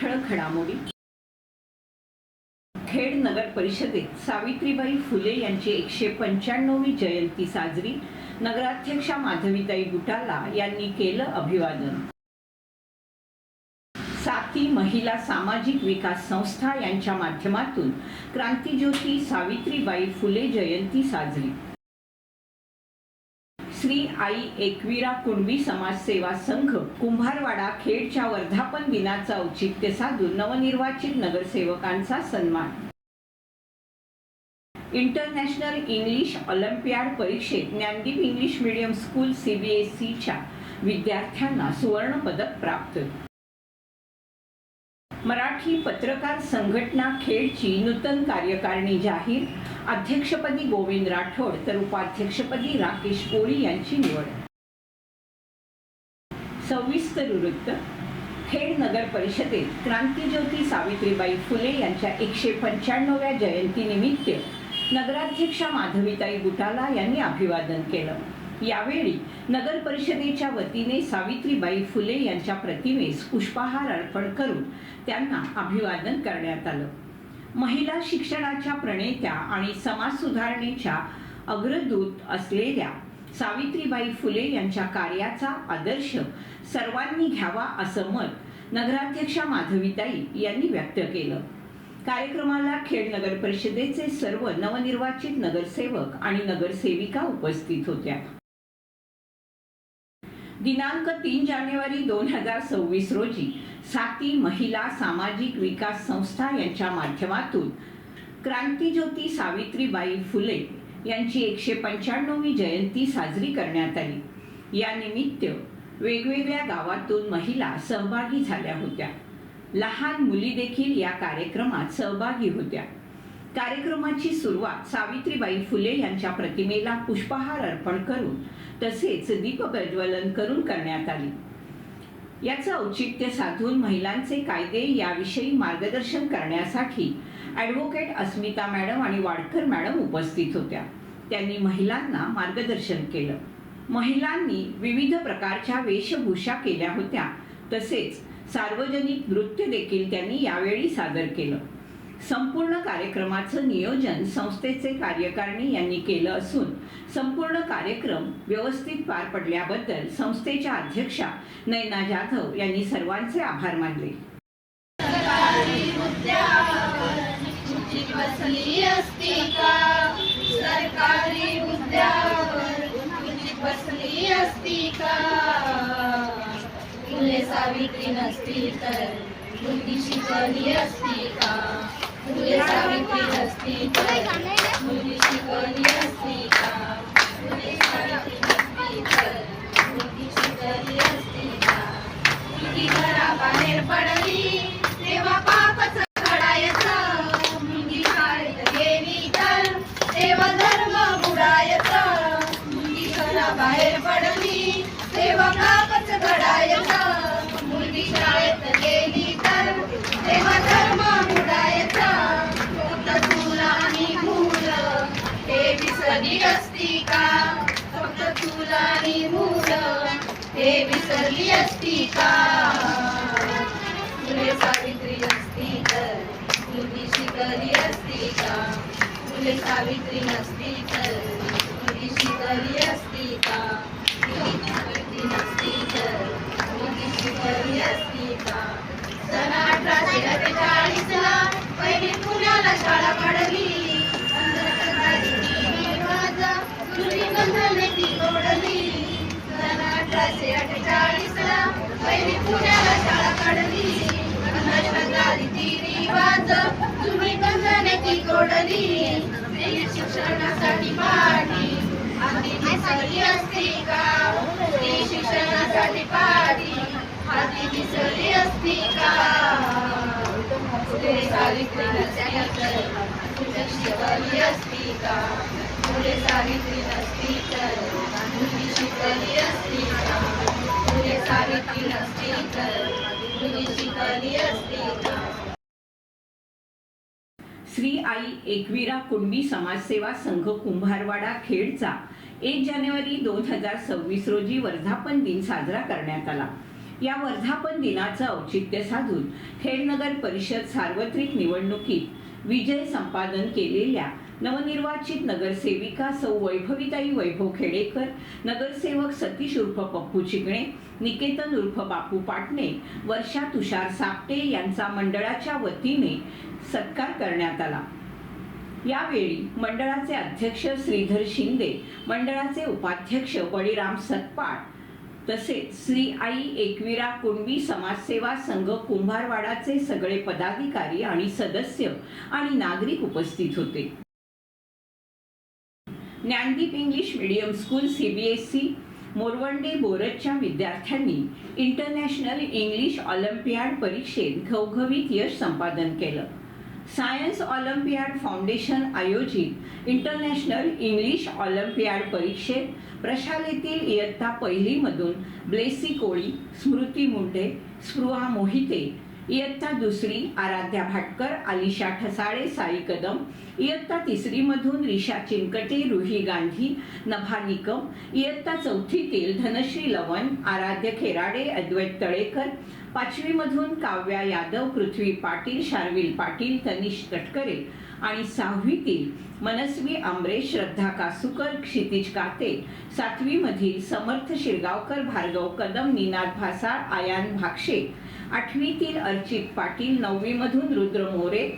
ठळक घडामोडी. खेड नगर परिषदेत सावित्रीबाई फुले यांची एकशे पंच्याण्णवी जयंती साजरी. नगराध्यक्षा माधवीताई बुटाला यांनी केलं अभिवादन. साती महिला सामाजिक विकास संस्था यांच्या माध्यमातून क्रांतीज्योती सावित्रीबाई फुले जयंती साजरी. श्री आई एकविरा कुणबी समाज सेवा संघ कुंभारवाडा खेडच्या वर्धापन दिनाचं औचित्य साधून नवनिर्वाचित नगरसेवकांचा सन्मान. इंटरनॅशनल इंग्लिश ऑलिम्पियाड परीक्षेत ज्ञानदीप इंग्लिश मीडियम स्कूल सीबीएसईच्या विद्यार्थ्यांना सुवर्णपदक प्राप्त. मराठी पत्रकार संघटना खेडची नूतन कार्यकारिणी जाहीर. अध्यक्षपदी गोविंद राठोड तर उपाध्यक्षपदी राकेश कोळी यांची निवड. सविस्तर वृत्त. खेड नगर परिषदेत क्रांतीज्योती सावित्रीबाई फुले यांच्या एकशे पंच्याण्णव्या जयंतीनिमित्त नगराध्यक्षा माधवीताई गुटाला यांनी अभिवादन केलं. यावेळी नगर परिषदेच्या वतीने सावित्रीबाई फुले यांच्या प्रतिमेस पुष्पहार अर्पण करून त्यांना अभिवादन करण्यात आलं. महिला शिक्षणाच्या प्रणेत्या आणि समाज सुधारणेच्या अग्रदूत असलेल्या सावित्रीबाई फुले यांच्या कार्याचा आदर्श सर्वांनी घ्यावा असं मत नगराध्यक्षा माधवीताई यांनी व्यक्त केलं. कार्यक्रमाला खेड नगर परिषदेचे सर्व नवनिर्वाचित नगरसेवक आणि नगरसेविका उपस्थित होत्या. दिनांक तीन जानेवारी दोन हजार सव्वीस रोजी साती महिला सामाजिक विकास संस्था यांच्या माध्यमातून क्रांतीज्योती सावित्रीबाई फुले यांची एकशे पंच्याण्णवी जयंती साजरी करण्यात आली. या निमित्त वेगवेगळ्या गावातून महिला सहभागी झाल्या होत्या. लहान मुली देखील या कार्यक्रमात सहभागी होत्या. कार्यक्रमाची सुरुवात सावित्रीबाई फुले यांच्या प्रतिमेला पुष्पहार अर्पण करून तसेच दीप प्रज्वलन करून करण्यात आली. याचं औचित्य साधून महिलांचे कायदे याविषयी मार्गदर्शन करण्यासाठी ॲडव्होकेट अस्मिता मॅडम आणि वाडकर मॅडम उपस्थित होत्या. त्यांनी महिलांना मार्गदर्शन केलं. महिलांनी विविध प्रकारच्या वेशभूषा केल्या होत्या. तसेच सार्वजनिक नृत्य देखील त्यांनी यावेळी सादर केलं. संपूर्ण कार्यक्रमाचं नियोजन संस्थेचे कार्यकारिणी यांनी केलं असून संपूर्ण कार्यक्रम व्यवस्थित पार पडल्याबद्दल संस्थेच्या अध्यक्षा नैना जाधव यांनी सर्वांचे आभार मानले. सावित्री नसती तर बुद्धी शिकली असती का? फुले सावित्री नसती तर मुलगी असती का फुले सावित्री हे विसरली असती का? तुले सावित्री असती तर तुझी शिकली असती का? तुले सावित्री नसती तर तुझी शिकली असती का? फुले सावित्री नसती तर तुझी शिकली असती का? सन अठराशे अठ्ठेचाळीसला पहिली पुण्याला शाळा काढली बंधने ती तोडली. अठराशे अठ्ठेचाळीसला पहिली पुण्याला शाळा काढली. रिवाज तुम्ही ती तोडली शिक्षणासाठी पाठी आधी दिसली असती का? स्त्री शिक्षणासाठी पाठी आधी दिसली असती का? सावित्री नसती तर असती का? सावित्री नसती तर मुली शिकली असती सावित्री नसती तर मुली शिकली असती श्री आई एकवीरा कुणबी समाजसेवा संघ कुंभारवाडा खेडचा एक जानेवारी दोन हजार सव्वीस रोजी वर्धापन दिन साजरा करण्यात आला. या वर्धापन दिनाचं औचित्य साधून खेडनगर परिषद सार्वत्रिक निवडणुकीत विजय संपादन केलेल्या नवनिर्वाचित नगरसेविका सौ वैभवीताई वैभव खेडेकर नगरसेवक सतीश उर्फ पप्पू चिकणे निकेतन उर्फ बापू पाटणे वर्षा तुषार सापटे यांचा मंडळाच्या वतीने सत्कार करण्यात आला. यावेळी मंडळाचे अध्यक्ष श्रीधर शिंदे मंडळाचे उपाध्यक्ष बळीराम सतपाट तसेच श्री आई एकविरा कुणबी समाजसेवा संघ कुंभारवाडाचे सगळे पदाधिकारी आणि सदस्य आणि नागरिक उपस्थित होते. Dnyandeep English medium school C B S C Morwande बोरजच्या विद्यार्थ्यांनी इंटरनॅशनल इंग्लिश ऑलिम्पियाड परीक्षेत घवघवीत यश संपादन केलं. सायन्स ऑलिम्पियाड फाउंडेशन आयोजित इंटरनॅशनल इंग्लिश ऑलिम्पियाड परीक्षेत प्रशालेतील इयत्ता पहिलीमधून ब्लेसी कोळी स्मृती मुंडे स्पृहा मोहिते इयत्ता दुसरी आराध्या भाटकर आलिशा ठसाळे साई कदम. इयत्ता तिसरीमधून रिशा चिनकटे रुही गांधी नभा निकम. इयत्ता चौथीतील धनश्री लवण आराध्य खेराडे अद्वैत तळेकर. पाचवीमधून काव्या यादव पृथ्वी पाटील शार्विल पाटील तनिष तटकरे. आणि सहावीतील मनस्वी आंबरे श्रद्धा कासूकर क्षितिज काते. सातवीमधील समर्थ शिरगावकर भार्गव कदम निनाद भासाळ आयान भाक्षे. आठवीतील अर्चित पाटील नववीमधून रुद्र मोरे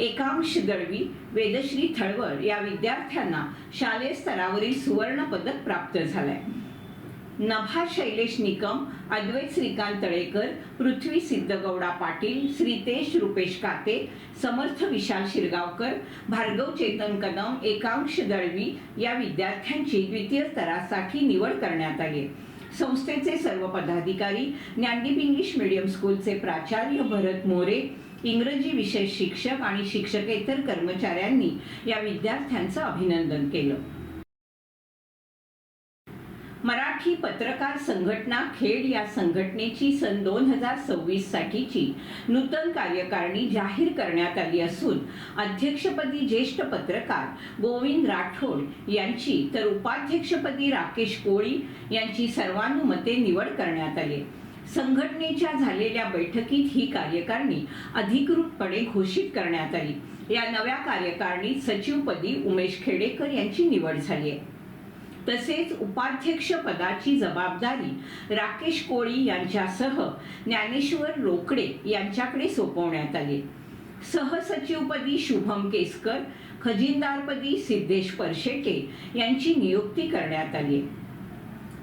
एकांश दळवी वेदश्री थळवळ या विद्यार्थ्यांना शालेय स्तरावरील सुवर्ण पदक प्राप्त झालंय नभा शैलेश निकम अद्वैत श्रीकांत तळेकर पृथ्वी सिद्धगौडा पाटील श्रीतेश रुपेश काते समर्थ विशाल शिरगावकर भार्गव चेतन कदम एकांश दळवी या विद्यार्थ्यांची द्वितीय स्तरासाठी निवड करण्यात आली आहे. संस्थेचे सर्व पदाधिकारी ज्ञानदीप इंग्लिश मीडियम स्कूलचे प्राचार्य भरत मोरे इंग्रजी विषय शिक्षक आणि शिक्षकेतर कर्मचाऱ्यांनी या विद्यार्थ्यांचं अभिनंदन केलं. मराठी पत्रकार संघटना खेड या संघटनेची सन दोन हजार सव्वीस साठीची नूतन कार्यकारिणी जाहीर करण्यात आली असून अध्यक्षपदी ज्येष्ठ पत्रकार गोविंद राठोड यांची तर उपाध्यक्षपदी राकेश कोळी यांची सर्वानुमते निवड करण्यात आली. संघटनेच्या झालेल्या बैठकीत ही कार्यकारिणी अधिकृतपणे घोषित करण्यात आली. या नव्या कार्यकारिणीत सचिवपदी उमेश खेडेकर यांची निवड झाली आहे. तसेच उपाध्यक्ष पदाची जबाबदारी राकेश कोळी यांच्यासह ज्ञानेश्वर रोकडे यांच्याकडे सोपवण्यात आली. सहसचिवपदी शुभम केसकर खजिनदारपदी सिद्धेश परशेटे यांची नियुक्ती करण्यात आली.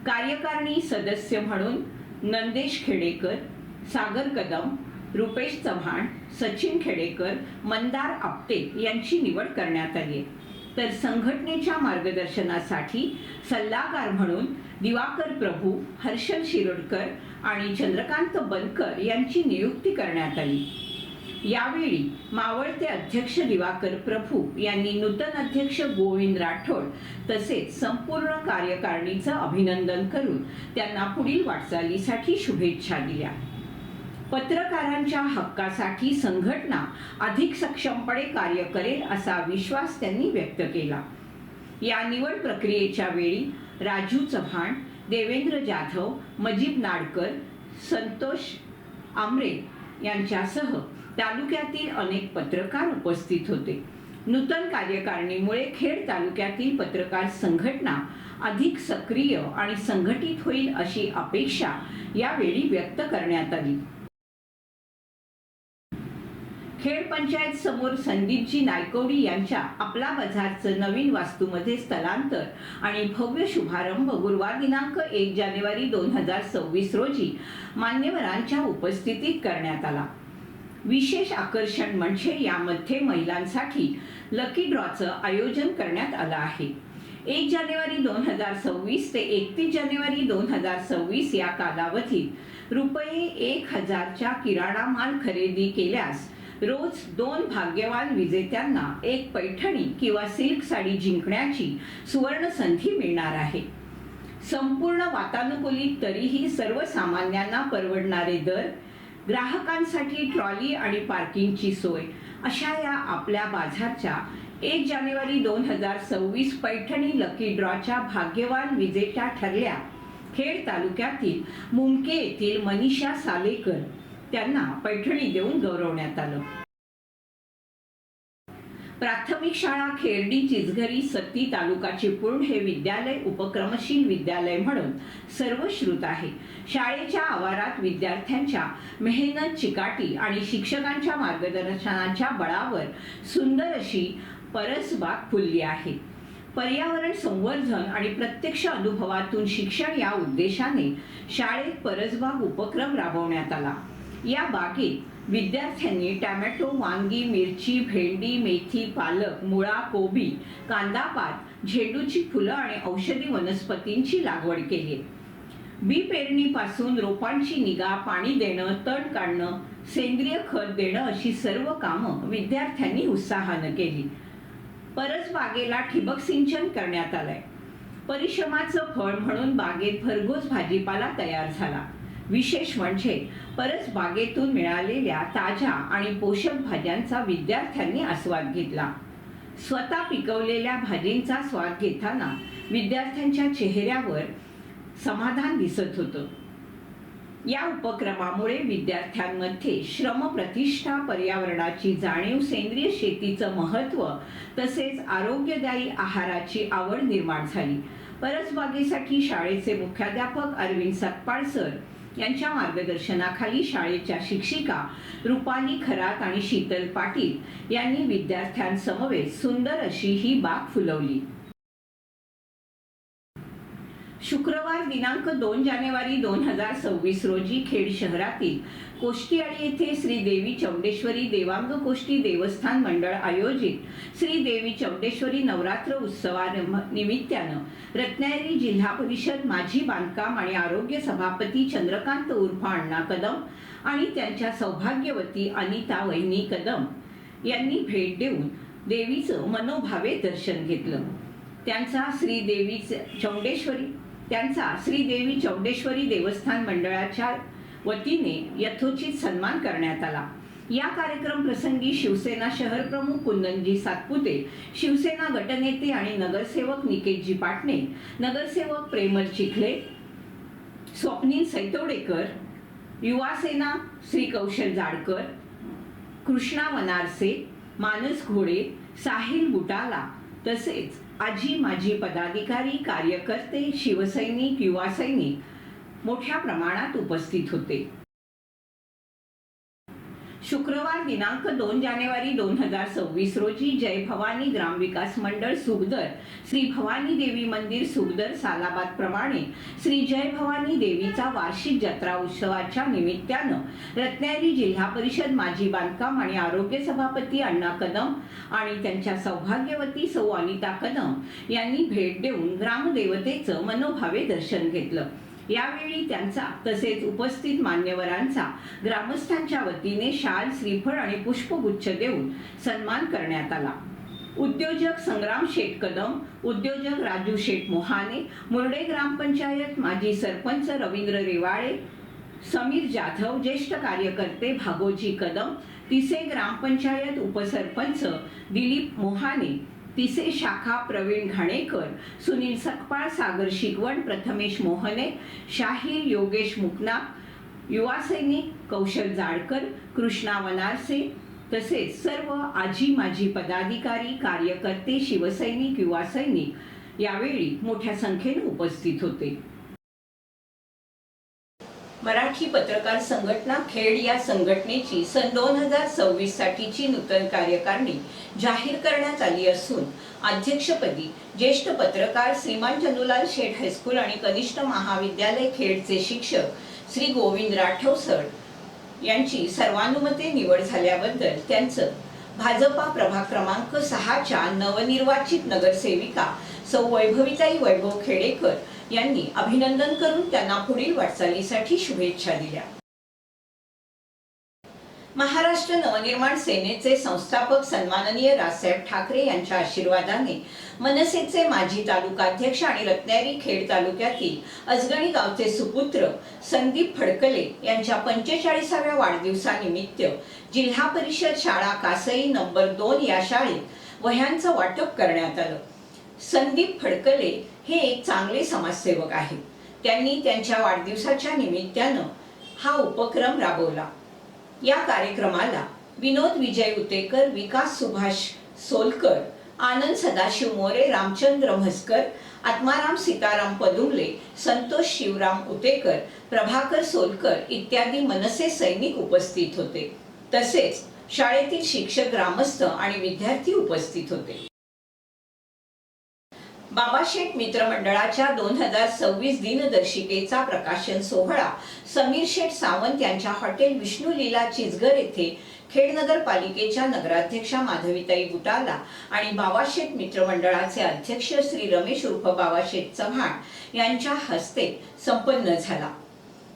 कार्यकारिणी सदस्य म्हणून नंदेश खेडेकर सागर कदम रुपेश चव्हाण सचिन खेडेकर मंदार आपटे यांची निवड करण्यात आली. आहे तर संघटनेच्या मार्गदर्शनासाठी सल्लागार म्हणून दिवाकर प्रभू हर्षल शिरोडकर आणि चंद्रकांत बनकर यांची नियुक्ती करण्यात आली. यावेळी मावळते अध्यक्ष दिवाकर प्रभू यांनी नूतन अध्यक्ष गोविंद राठोड तसेच संपूर्ण कार्यकारिणीचं अभिनंदन करून त्यांना पुढील वाटचालीसाठी शुभेच्छा दिल्या. पत्रकारांच्या हक्कासाठी संघटना अधिक सक्षमपणे कार्य करेल असा विश्वास त्यांनी व्यक्त केला. या निवड प्रक्रियेच्या वेळी राजू चव्हाण देवेंद्र जाधव मजीब नाडकर संतोष आमरे यांच्यासह तालुक्यातील अनेक पत्रकार उपस्थित होते. नूतन कार्यकारिणीमुळे खेड तालुक्यातील पत्रकार संघटना अधिक सक्रिय आणि संघटित होईल अशी अपेक्षा यावेळी व्यक्त करण्यात आली. खेड पंचायत समोर संदीपजी नायकवडी यांच्या आपला बाजारचं नवीन वास्तूमध्ये स्थलांतर आणि भव्य शुभारंभ गुरुवार दिनांक एक जानेवारी दोन हजार सव्वीस रोजी मान्यवरांच्या उपस्थितीत करण्यात आला. विशेष आकर्षण म्हणजे यामध्ये महिलांसाठी लकी ड्रॉचं आयोजन करण्यात आलं आहे. एक जानेवारी दोन हजार सव्वीस ते एकतीस जानेवारी दोन हजार सव्वीस या कालावधीत रुपये एक हजारच्या किराणा माल खरेदी केल्यास रोज दोन भाग्यवान विजेत्यांना एक पैठणी किंवा सिल्क साडी जिंकण्याची सुवर्ण संधी मिळणार आहे. संपूर्ण वातानुकूलित तरीही सर्वसामान्यांना परवडणारे दर ग्राहकांसाठी ट्रॉली आणि पार्किंगची सोय अशा या आपल्या बाजारच्या एक जानेवारी दोन हजार सव्वीस पैठणी लकी ड्रॉच्या भाग्यवान विजेत्या ठरल्या. खेड तालुक्यातील मुमके येथील मनीषा सालेकर त्यांना पैठणी देऊन गौरवण्यात आलं. प्राथमिक शाळा खेरडी चिचघरी सत्ती तालुका चिपळूण हे विद्यालय उपक्रमशील विद्यालय म्हणून सर्वश्रुत आहे. शाळेच्या आवारात विद्यार्थ्यांच्या मेहनत चिकाटी आणि शिक्षकांच्या मार्गदर्शनाच्या बळावर सुंदर अशी परसबाग फुलली आहे. पर्यावरण संवर्धन आणि प्रत्यक्ष अनुभवातून शिक्षण या उद्देशाने शाळेत परसबाग उपक्रम राबवण्यात आला. या बागेत विद्यार्थ्यांनी टॅमॅटो वांगी मिरची भेंडी मेथी पालक मुळा कोबी कांदापात झेंडूची फुलं आणि औषधी वनस्पतींची लागवड केली. बी पेरणीपासून रोपांची निगा पाणी देणं तण काढणं सेंद्रिय खत देणं अशी सर्व कामं विद्यार्थ्यांनी उत्साहानं केली. परस बागेला ठिबक सिंचन करण्यात आलंय. परिश्रमाचं फळ म्हणून बागेत भरघोस भाजीपाला तयार झाला. विशेष म्हणजे परस बागेतून मिळालेल्या ताज्या आणि पोषक भाज्यांचा विद्यार्थ्यांनी आस्वाद घेतला. स्वतः पिकवलेल्या भाजींचा स्वाद घेताना विद्यार्थ्यांच्या चेहऱ्यावर समाधान दिसत होतं. या उपक्रमामुळे विद्यार्थ्यांमध्ये श्रमप्रतिष्ठा पर्यावरणाची जाणीव सेंद्रिय शेतीचं महत्त्व तसेच आरोग्यदायी आहाराची आवड निर्माण झाली. परसबागेसाठी शाळेचे मुख्याध्यापक अरविंद सकपाळ सर यांच्या मार्गदर्शनाखाली शाळेच्या शिक्षिका रुपाली खरात आणि शीतल पाटील यांनी विद्यार्थ्यांसमवेत सुंदर अशी ही बाग फुलवली. शुक्रवार दिनांक दोन जानेवारी दोन हजार सव्वीस रोजी खेड शहरातील कोष्टीआळी येथे श्री देवी चौंडेश्वरी देवांग कोष्टी देवस्थान मंडळ आयोजित श्री देवी चौंडेश्वरी नवरात्र उत्सवा निमित्तानं रत्नागिरी जिल्हा परिषद माजी बांधकाम आणि आरोग्य सभापती चंद्रकांत उर्फ अण्णा कदम आणि त्यांच्या सौभाग्यवती अनिता वहिनी कदम यांनी भेट देऊन देवीचं मनोभावे दर्शन घेतलं. त्यांचा श्री देवी चौंडेश्वरी त्यांचा श्रीदेवी चौंडेश्वरी देवस्थान मंडळाच्या वतीने यथोचित सन्मान करण्यात आला. या कार्यक्रम प्रसंगी शिवसेना शहर प्रमुख कुंदनजी सातपुते शिवसेना गटनेते आणि नगरसेवक निकेशजी पाटणे नगरसेवक प्रेमल चिखले स्वप्नील सैतोडेकर युवासेना श्री कौशल जाडकर कृष्णा वनारसे मानस घोडे साहिल बुटाला तसेच आजी माजी पदाधिकारी कार्यकर्ते शिवसैनिक युवा सैनिक मोठ्या प्रमाणात उपस्थित होते. शुक्रवार दिनांक दोन जानेवारी दोन हजार सव्वीस रोजी जय भवानी ग्रामविकास मंडळ सुगदर श्री भवानी देवी मंदिर सुगदर सालाबाद प्रमाणे श्री जय भवानी देवीचा वार्षिक जत्रा उत्सवाच्या निमित्तानं रत्नागिरी जिल्हा परिषद माजी बांधकाम आणि आरोग्य सभापती अण्णा कदम आणि त्यांच्या सौभाग्यवती सौ अनिता कदम यांनी भेट देऊन ग्रामदेवतेचं मनोभावे दर्शन घेतलं. यावेळी त्यांचा तसेच उपस्थित मान्यवरांचा ग्रामस्थांच्या वतीने शाल श्रीफळ आणि पुष्पगुच्छ देऊन सन्मान करण्यात आला. उद्योजक संग्राम शेठ कदम उद्योजक राजू शेठ मोहाने मुरडे ग्रामपंचायत माजी सरपंच रवींद्र रेवाळे समीर जाधव ज्येष्ठ कार्यकर्ते भागोजी कदम तिसे ग्रामपंचायत उपसरपंच दिलीप मोहाने तिसे शाखा प्रवीण घाणेकर सुनील सकपाळ सागर शिकवण प्रथमेश मोहने शाहीर योगेश मुकनाक युवा सैनिक कौशल जाडकर कृष्णा वनारसे तसेच सर्व आजी माजी पदाधिकारी कार्यकर्ते शिवसैनिक युवा सैनिक यावेळी मोठ्या संख्येने उपस्थित होते. मराठी पत्रकार संघटना खेड या संघटनेची सन दोन हजार सव्वीस साठीची नूतन कार्यकारिणी जाहीर करण्यात आली असून अध्यक्षपदी ज्येष्ठ पत्रकार श्रीमान चंदुलाल शेठ हायस्कूल आणि कनिष्ठ महाविद्यालय खेडचे शिक्षक श्री गोविंद राठव सर यांची सर्वानुमते निवड झाल्याबद्दल त्यांचं भाजपा प्रभाग क्रमांक सहाच्या नवनिर्वाचित नगरसेविका सौ वैभवीताई वैभव खेडेकर यांनी अभिनंदन करून त्यांना पुढील वाटचालीसाठी शुभेच्छा दिल्या. महाराष्ट्र नवनिर्माण सेनेचे संस्थापक सन्माननीय राजसाहेब ठाकरे यांच्या आशीर्वादाने मनसेचे माजी तालुकाध्यक्ष आणि रत्नागिरी खेड तालुक्यातील अजगणी गावचे सुपुत्र संदीप फडकले यांच्या पंचेचाळीसाव्या वाढदिवसानिमित्त जिल्हा परिषद शाळा कासई नंबर दोन या शाळेत वह्यांचं वाटप करण्यात आलं. संदीप फडकले हे एक चांगले समाजसेवक आहेत. त्यांनी त्यांच्या वाढदिवसाच्या निमित्तानं हा उपक्रम राबवला. या कार्यक्रमाला विनोद विजय उतेकर विकास सुभाष सोलकर आनंद सदाशिव मोरे रामचंद्र म्हसकर आत्माराम सीताराम पदुंगले संतोष शिवराम उतेकर प्रभाकर सोलकर इत्यादी मनसे सैनिक उपस्थित होते. तसेच शाळेतील शिक्षक ग्रामस्थ आणि विद्यार्थी उपस्थित होते. बाबाशेठ मित्रमंडळाच्या दोन हजार सव्वीस दिनदर्शिकेचा प्रकाशन सोहळा समीर शेठ सावंत यांच्या हॉटेल विष्णू लीला चिचगर येथे खेड नगरपालिकेच्या नगराध्यक्षा माधवीताई बुटाला आणि बाबाशेठ मित्रमंडळाचे अध्यक्ष श्री रमेश उर्फ बाबाशेठ चव्हाण यांच्या हस्ते संपन्न झाला.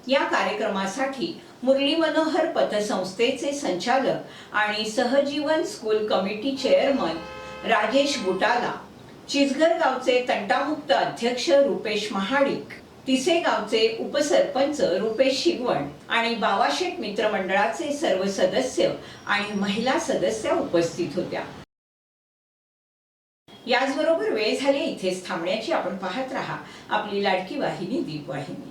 या कार्यक्रमासाठी मुरली मनोहर पतसंस्थेचे संचालक आणि Sahjeevan school committee chairman Rajesh Butala Chichgar गावचे तंटामुक्त अध्यक्ष रुपेश महाडिक तिसे गावचे उपसरपंच रुपेश शिगवण आणि बावाशेठ मित्रमंडळाचे सर्व सदस्य आणि महिला सदस्य उपस्थित होत्या. याचबरोबर वेळ झाली इथेच थांबण्याची आपण पाहत राहा. आपली लाडकी वाहिनी दीप वाहिनी